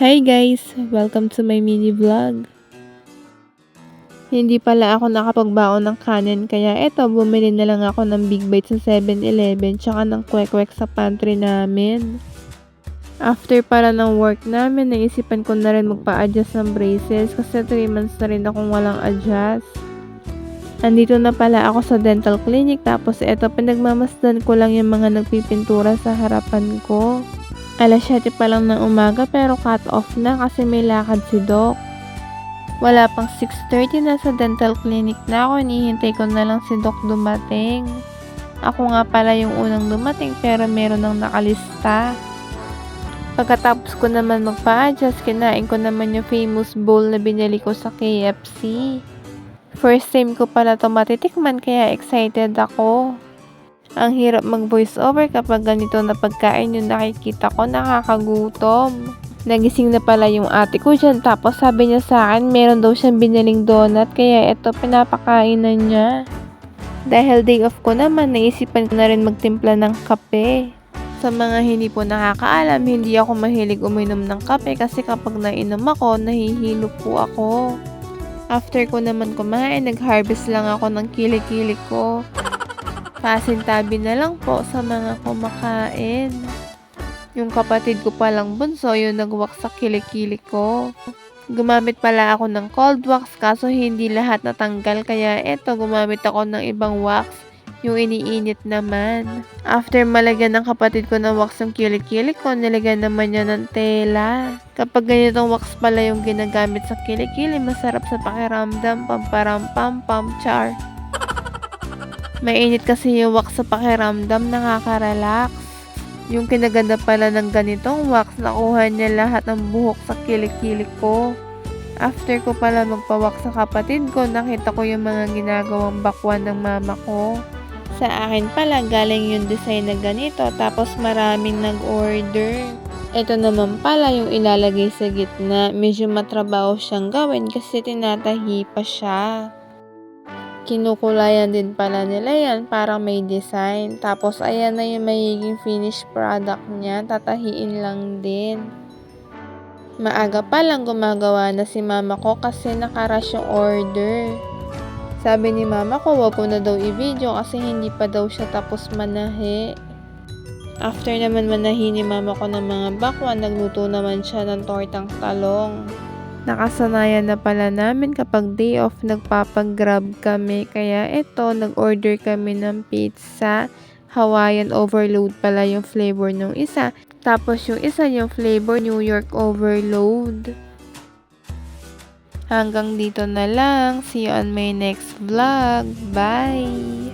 Hi guys! Welcome to my mini vlog. Hindi pala ako nakapagbaon ng kanin kaya eto bumili na lang ako ng big bite sa 7-Eleven tsaka ng kwek-kwek sa pantry namin. After para ng work namin, naisipan ko na rin magpa-adjust ng braces kasi 3 months na rin akong walang adjust. Andito na pala ako sa dental clinic tapos eto pinagmamasdan ko lang yung mga nagpipintura sa harapan ko. Alas 7 pa lang ng umaga pero cut off na kasi may lakad si Doc. Wala pang 6.30 na sa dental clinic na ako, hinihintay ko na lang si Doc dumating. Ako nga pala yung unang dumating pero meron nang nakalista. Pagkatapos ko naman magpa-adjust, kinain ko naman yung famous bowl na binili ko sa KFC. First time ko pala to matitikman kaya excited ako. Ang hirap mag voice over kapag ganito na pagkain yung nakikita ko nakakagutom. Nagising na pala yung ate ko dyan tapos sabi niya sa akin meron daw siyang biniling donut kaya ito pinapakain na niya. Dahil day off ko naman naisipan ko na rin magtimpla ng kape. Sa mga hindi po nakakaalam, hindi ako mahilig uminom ng kape kasi kapag nainom ako, nahihilo po ako. After ko naman kumain, nag-harvest lang ako ng kilikili ko. Pasintabi na lang po sa mga kumakain. Yung kapatid ko palang bunso, yung nagwak sa kilikili ko. Gumamit pala ako ng cold wax kaso hindi lahat natanggal kaya eto gumamit ako ng ibang wax yung iniinit naman. After malagyan ng kapatid ko ng wax yung kilikili ko, nilagyan naman niya ng tela. Kapag ganitong wax pala yung ginagamit sa kilikili, masarap sa pakiramdam, pamparampam, pam char. Mainit kasi yung wax sa pakiramdam, nakaka-relax. Yung kinaganda pala ng ganitong wax, nakuha niya lahat ng buhok sa kilikili ko. After ko pala magpawak sa kapatid ko, nakita ko yung mga ginagawang bakwan ng mama ko. Sa akin pala, galing yung design na ganito, tapos maraming nag-order. Ito naman pala yung ilalagay sa gitna. Medyo matrabaho siyang gawin kasi tinatahi pa siya. Kinukulayan din pala nila yan para may design. Tapos ayan na yung magiging finished product niya. Tatahiin lang din. Maaga pa lang gumagawa na si mama ko kasi nakarush yung order. Sabi ni mama ko, wag ko na daw i-video kasi hindi pa daw siya tapos manahi. After naman manahi ni mama ko ng mga bakwan, nagluto naman siya ng tortang talong. Nakasanayan na pala namin kapag day off nagpapag-grab kami. Kaya eto, nag-order kami ng pizza. Hawaiian overload pala yung flavor ng isa. Tapos yung isa yung flavor New York overload. Hanggang dito na lang. See you on my next vlog. Bye!